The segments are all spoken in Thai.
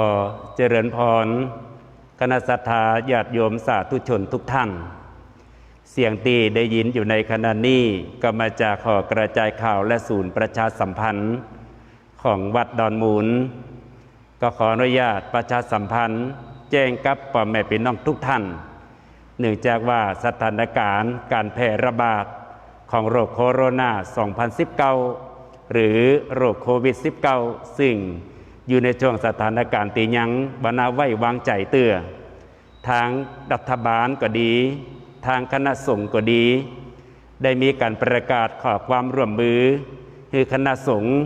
ขอเจริญพรคณะสัตยาญาติโยมสาธุชนทุกท่าน เสียงตีได้ยินอยู่ในขณะนี้ก็มาจากขอกระจายข่าวและศูนย์ประชาสัมพันธ์ ของวัดดอนมูล ก็ขออนุญาตประชาสัมพันธ์ แจ้งกับพ่อแม่พี่น้องทุกท่าน เนื่องจากว่าสถานการณ์การแพร่ระบาดของโรคโคโรนา 2019 หรือโรคโควิด -19 ซึ่ง อยู่ในช่วงสถานการณ์ตียังบรรณาไว้วางใจเตื้อทางรัฐบาลก็ดี ทางคณะสงฆ์ก็ดี ได้มีการประกาศขอความร่วมมือ คือคณะสงฆ์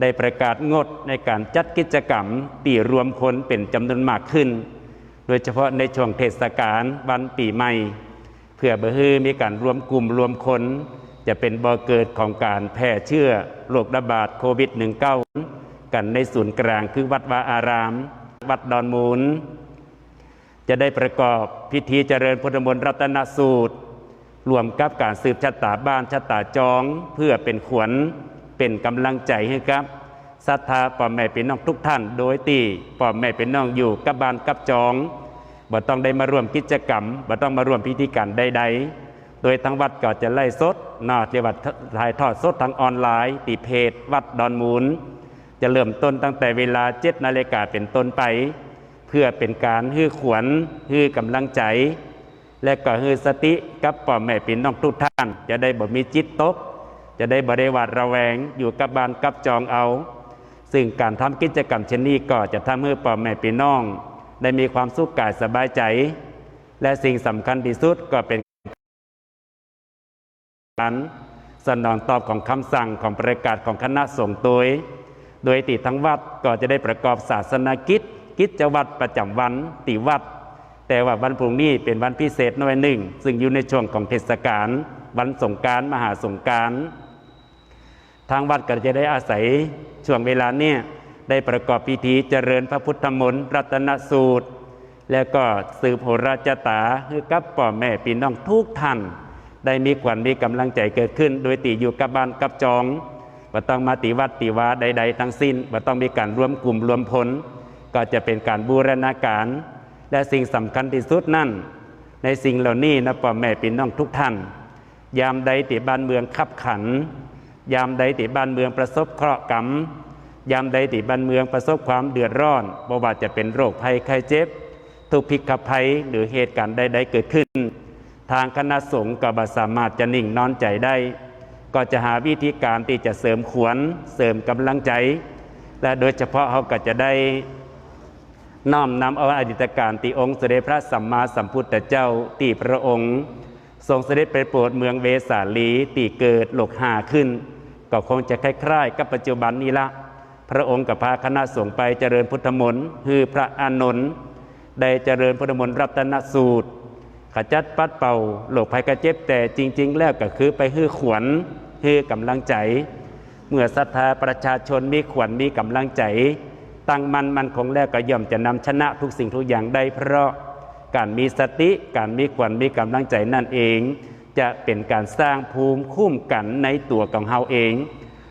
ได้ประกาศงดในการจัดกิจกรรมตีรวมคนเป็นจำนวนมากขึ้น โดยเฉพาะในช่วงเทศกาลวันปีใหม่ เพื่อบ่ฮือมีการรวมกลุ่มรวมคน จะเป็นบ่อเกิดของการแพร่เชื้อโรคระบาดโควิด -19 กันในศูนย์กลางคือวัดวาอาราม วัดดอนมูล จะได้ประกอบพิธีเจริญพุทธมนต์รัตนสูตร รวมกับการสืบชะตาบ้านชะตาจอง เพื่อเป็นขวัญเป็นกำลังใจให้ครับศรัทธาป่อแม่เป็นน้องทุกท่าน โดยตีป่อแม่เป็นน้องอยู่กับบ้านกับจองบ่ต้องได้มาร่วมกิจกรรมบ่ต้องมาร่วมพิธีการใดๆ โดยทางวัดก็จะไล่สดนอเรียกว่าถ่ายทอดสดทางออนไลน์ตีเพจวัดดอนมูล จะเริ่มต้นตั้งแต่เวลาเจ็ดนาฬิกาเป็นต้นไป เพื่อเป็นการฮื้อขวัญฮื้อกำลังใจ และก็ฮื้อสติกับป่อแม่พี่น้องทุกท่าน จะได้บ่มีจิตตก จะได้บริวารระแวงอยู่กับบ้านกับจองเอา ซึ่งการทำกิจกรรมเช่นนี้ก็จะทำให้ป่อแม่พี่น้อง ได้มีความสุขกายสบายใจ และสิ่งสำคัญที่สุดก็เป็นการสนองตอบของคำสั่งของประกาศของคณะสงฆ์โดย โดยติทั้งวัดก็จะได้ประกอบศาสนากิจ กิจวัตรประจำวันติวัด แต่ว่าวันพรุ่งนี้เป็นวันพิเศษหน้อยหนึ่ง ซึ่งอยู่ในช่วงของเทศกาลวันสงการมหาสงการทางวัดก็จะได้อาศัยช่วงเวลาเนี่ยได้ประกอบพิธีเจริญพระพุทธมนต์รัตนสูตร แล้วก็สืบโหราชตาให้กับป่อแม่พี่น้องทุกท่าน ได้มีขวัญมีกำลังใจเกิดขึ้น โดยตีอยู่กับบ้านกับจอง ว่าต้องมาติวัดติวาใด ๆ ทั้งสิ้นว่าต้องมีการรวมกลุ่มรวมพลก็จะเป็นการบูรณาการ และสิ่งสำคัญที่สุดนั่น ในสิ่งเหล่านี้นะป่อแม่พี่น้องทุกท่าน ยามใดติบ้านเมืองขับขัน ยามใดติบ้านเมืองประสบเคราะห์กรรมยามใดติบ้านเมืองประสบความเดือดร้อนบ่ว่าจะเป็นโรคภัยไข้เจ็บ ทุกพิกภัยหรือเหตุการณ์ใดๆเกิดขึ้น ทางคณะสงฆ์ก็บ่สามารถจะนิ่งนอนใจได้ ก็จะหาวิธีการที่จะเสริมขวัญเสริมกำลังใจ และโดยเฉพาะเขาก็จะได้น้อมนำเอาอดีตการตีองค์เสด็จพระสัมมาสัมพุทธเจ้าตีพระองค์ ทรงเสด็จไปโปรดเมืองเวสาลีตีเกิดโลกหาขึ้น ก็คงจะคล้ายๆ กับปัจจุบันนี้ละ พระองค์กับพาคณะสงฆ์ไปเจริญพุทธมนต์คือพระอานนท์ได้เจริญพุทธมนต์รัตนสูตร ขจัดปัดเป่าโรคภัยกระเจ็บแต่จริง ๆ แล้วก็คือไปฮื้อขวัญ ฮื้อกำลังใจ เมื่อศรัทธาประชาชนมีขวัญมีกำลังใจ ตั้งมันมันคงแล้วก็ย่อมจะนำชนะทุกสิ่งทุกอย่างได้เพราะการมีสติการมีขวัญมีกำลังใจนั่นเอง จะเป็นการสร้างภูมิคุ้มกันในตัวของเฮาเอง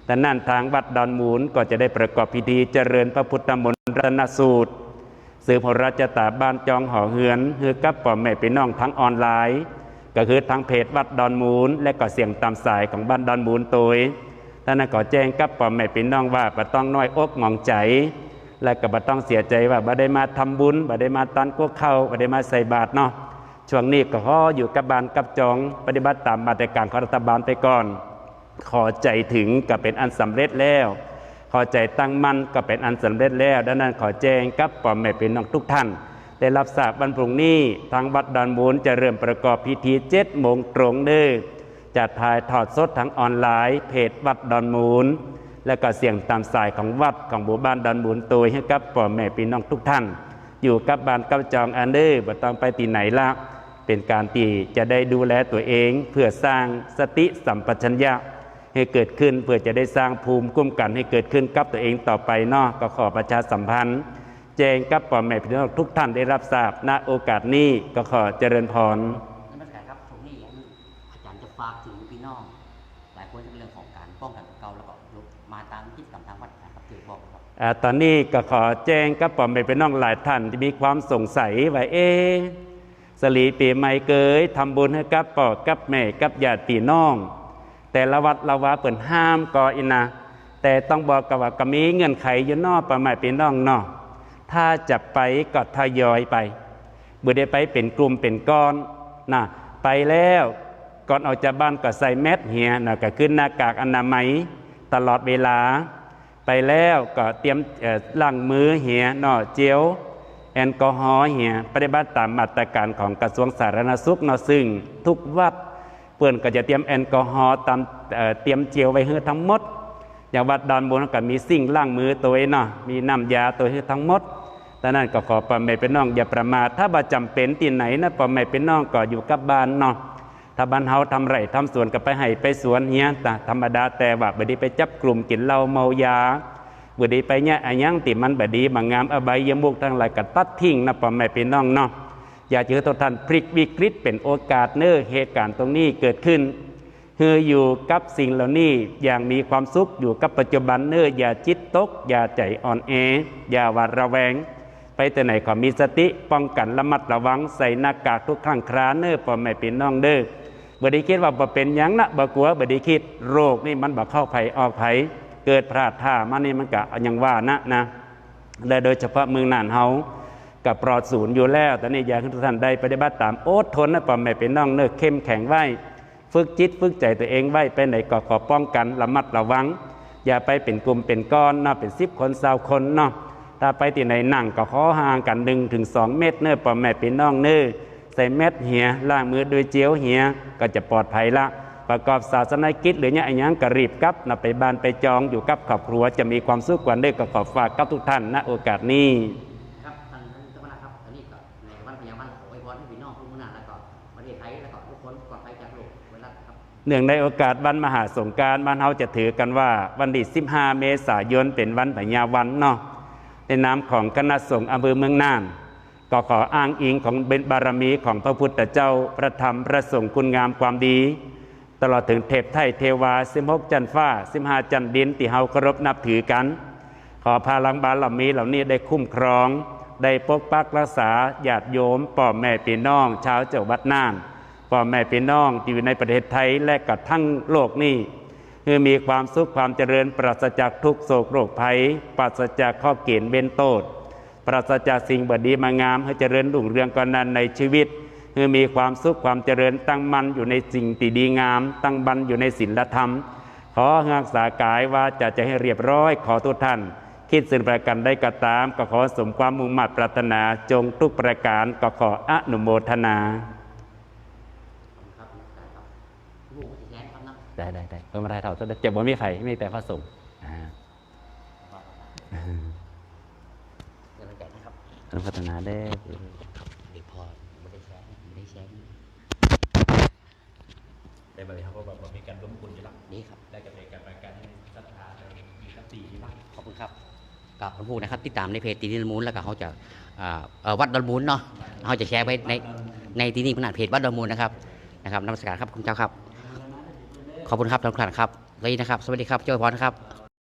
แต่นั่นทางวัดดอนมูลก็จะได้ประกอบพิธีเจริญพระพุทธมนต์รัตนสูตร สืบพระราชตาบ้านจองหอเฮือนเฮือกับป่อแม่พี่น้องทั้งออนไลน์ ก็คือทั้งเพจวัดดอนมูล และก็เสียงตามสายของบ้านดอนมูลโตยท่านนนก็แจ้งกับป่อแม่พี่น้องว่าบ่ต้องน้อยอกมองใจ และก็บ่ต้องเสียใจว่าบ่ได้มาทำบุญบ่ได้มาตันกวเข้าบ่ได้มาใส่บาตรเนาะช่วงนี้ก็ขออยู่กับบ้านกับจองปฏิบัติตามมาตรการของรัฐบาลไปก่อน ขอใจถึงก็เป็นอันสำเร็จแล้วขอใจตั้งมั่นก็เป็นอันสำเร็จแล้ว ดังนั้นขอแจ้งกับป่อแม่พี่น้องทุกท่าน ได้รับทราบวันพรุ่งนี้ทางวัดดอนมูลจะเริ่มประกอบพิธีเจ็ดโมงตรงเด้อจะถ่ายทอดสดทางออนไลน์เพจวัดดอนมูล และก็เสียงตามสายของวัดของหมู่บ้านดอนมูลโตยให้กับป่อแม่พี่น้องทุกท่าน อยู่กับบ้านกับจองอันเดอร์บ่ต้องไปที่ไหนละเป็นการที่จะได้ดูแลตัวเอง เพื่อสร้างสติสัมปชัญญะให้เกิดขึ้นเพื่อจะได้สร้างภูมิคุ้มกันให้เกิดขึ้นกับตัวเองต่อไปเนาะก็ขอประชาสัมพันธ์ แจ้งกับป่อแม่พี่น้องทุกท่านได้รับทราบณโอกาสนี้ก็ขอเจริญพรนั่นไม่ใช่ครับตรงนี้อย่างนี้อาจารย์จะฝากถึงพี่น้อง หลายคนในเรื่องของการป้องกันตัวเก่าแล้วก็ลุกมาตามกิจกรรมทางวัดนะครับคือบอกครับออ่าตอนนี้ก็ขอแจ้งกับปอมไปเป็นน้องหลายท่านที่มีความสงสัยว่าเอ๊ะสลีปีใหม่เกยทำบุญให้กับปอกับแม่กับญาติพี่น้อง แต่ละวัดละวาเปิ่นห้ามก็อินะแต่ต้องบอกกับว่าก็มีเงื่อนไขอยู่นอกประมาณเป็นน้องเนอ ถ้าจะไปก็ทยอยไปเบื่อได้ไปเป็นกลุ่มเป็นก้อนนะไปแล้วก่อนออกจากบ้านก็ใส่แมสเหียนะก็ขึ้นหน้ากากอนามัยตลอดเวลา ไปแล้วก็เตรียมเอ่อล้างมือเหียนอเจลแอลกอฮอล์เหียปฏิบัติตามมาตรการของกระทรวงสาธารณสุขเนอซึ่ง ทุกวัดเพื่อนก็จะเตรียมแอลกอฮอล์ตามเอ่อเตรียมเจลไว้ให้ทั้งหมดอย่างวัดดอนบุญก็มีสิ่งล้างมือตัวเองเนาะมีน้ำยาตัวให้ทั้งหมด ดังนั้นก็ขอปอมไม่เป็นน้องอย่าประมาทถ้าบ่จำเป็นที่ไหนนะปอมไม่เป็นน้องก็อยู่กับบ้านเนาะถ้าบ้านเฮาทำไร่ทำสวนก็ไปให้ไปสวนเฮียแต่ธรรมดาแต่ว่าบด้ไปจับกลุ่มกินเหล้าเมายาบด้ไปเนี่ยอะหยังติมันบดีมางงามอบายยมุกทั้งหลายก็ตัดทิ้งนะปอมไม่เป็นน้องเนาะอย่าเจอตัวท่านพลิกวิกฤตเป็นโอกาสเน้อเหตุการณ์ตรงนี้เกิดขึ้นคืออยู่กับสิ่งเหล่านี้อย่างมีความสุขอยู่กับปัจจุบันเนื้ออย่าจิตตก อย่าใจอ่อนแออย่าหวาดระแวง ไปแต่ไหนขอมีสติป้องกันระมัดระวังใส่หน้ากากทุกครั้งคราเนื้อปอไม่เป็นน้องเด้อบไดีคิดว่าบ่เป็นยังนะบ่กลัวบไดีคิดโรคนี่มันบ่เข้าไผออกไผเกิดพลาดท่ามันนี่มันก็ยังว่านะนะและโดยเฉพาะเมืองน่านเฮากับปลอดศูนย์อยู่แล้วแต่นี่อยากให้ทุกท่านได้ปฏิบัติตามอดทนนะปอมไม่เป็นน้องเนื้อเข้มแข็งไว้ฝึกจิตฝึกใจตัวเองไว้ไปไหนก็ขอป้องกันระมัดระวัง อย่าไปเป็นกลุ่มเป็นก้อนเนาะเป็นสิบคนสาวคนเนาะ ถ้าไปที่ไหนนั่งก็ขอห่างกันหนึ่งถึงสองเมตรเนื้อปอมแม่เป็นน้องเนื้อใส่เม็ดเหียล้างมือด้วยเจียวเหียก็จะปลอดภัยละ ประกอบศาสนกิจหรือเนี่ยอันยังกระรีบกับนะไปบ้านไปจองอยู่กับครอบครัวจะมีความสุขกว่าเด้อก็ขอฝากกับทุกท่านณโอกาสนี้ครับท่านท่านเจ้าคณะครับอันนี้ก็ในวันพญาวันขอไว้พรให้พี่น้องทุกหน้าแล้วก็ประเทศไทยแล้วก็ทุกคนปลอดภัยจากโรคไวรัสครับเนื่องในโอกาสวันมหาสงกรารบ้านเฮาจะถือกันว่าวันที่15 เมษายนเป็นวันพญาวันเนาะ ในนามของคณะสงฆ์อำเภอเมืองน่านก็ขออ้างอิงของเป็นบารมีของพระพุทธเจ้าพระธรรมพระสงฆ์คุณงามความดี ตลอดถึงเทพไทยเทวาสิมหกจันฟ้าสิมหาจันดินที่เฮาเคารพนับถือกัน ขอพาลังบารมีเหล่านี้ได้คุ้มครอง ได้ปกปักรักษาญาติโยมป่อแม่พี่น้องชาวเจ้าวัดน่านป่อแม่พี่น้องที่อยู่ในประเทศไทยและกับทั้งโลกนี้ คือมีความสุขความเจริญปราศจากทุกโศกโรคภัย ปราศจากข้อเกณฑ์เบนโตดปราศจากสิ่งบดีมางามให้เจริญรุ่งเรืองกันนั้นในชีวิต คือมีความสุขความเจริญตั้งมั่นอยู่ในสิ่งที่ดีงาม ตั้งบันอยู่ในศีลธรรม ขอรักษากายว่าจะจะให้เรียบร้อยขอทุกท่าน คิดสิ่งประการได้ก็ตาม ก็ขอสมความมุ่งมั่นปรารถนาจงทุกประการก็ขออนุโมทนา ขอบคุณครับครับลูกจะแย้งครับนะ ได้ได้ได้เพิ่มมาได้เท่าเจ็บบ่มีไฟมีแต่พระสงฆ์อ่าเดี๋ยวเราแจกนะครับอนุโมทนาได้เด็กพอไม่ได้แชร์ไม่ได้แชร์ได้บริหารว่าแบบมีการล้มคุณอยู่แล้วนี่ครับได้กับการประกันให้ศรัทธาในมีสติที่บ้างขอบคุณครับกับหลวงปู่นะครับติดตามในเพจตีนินมูลแล้วก็เขาจะอ่าเอ่อวัดดอนมูลเนาะเขาจะแชร์ไว้ในในที่นี่ขนาดเพจวัดดอนมูลนะครับนะครับนมัสการครับคุณเจ้าครับ ขอบคุณครับทุกท่านครับนี่นะครับ สวัสดีครับเจ้าพรครับ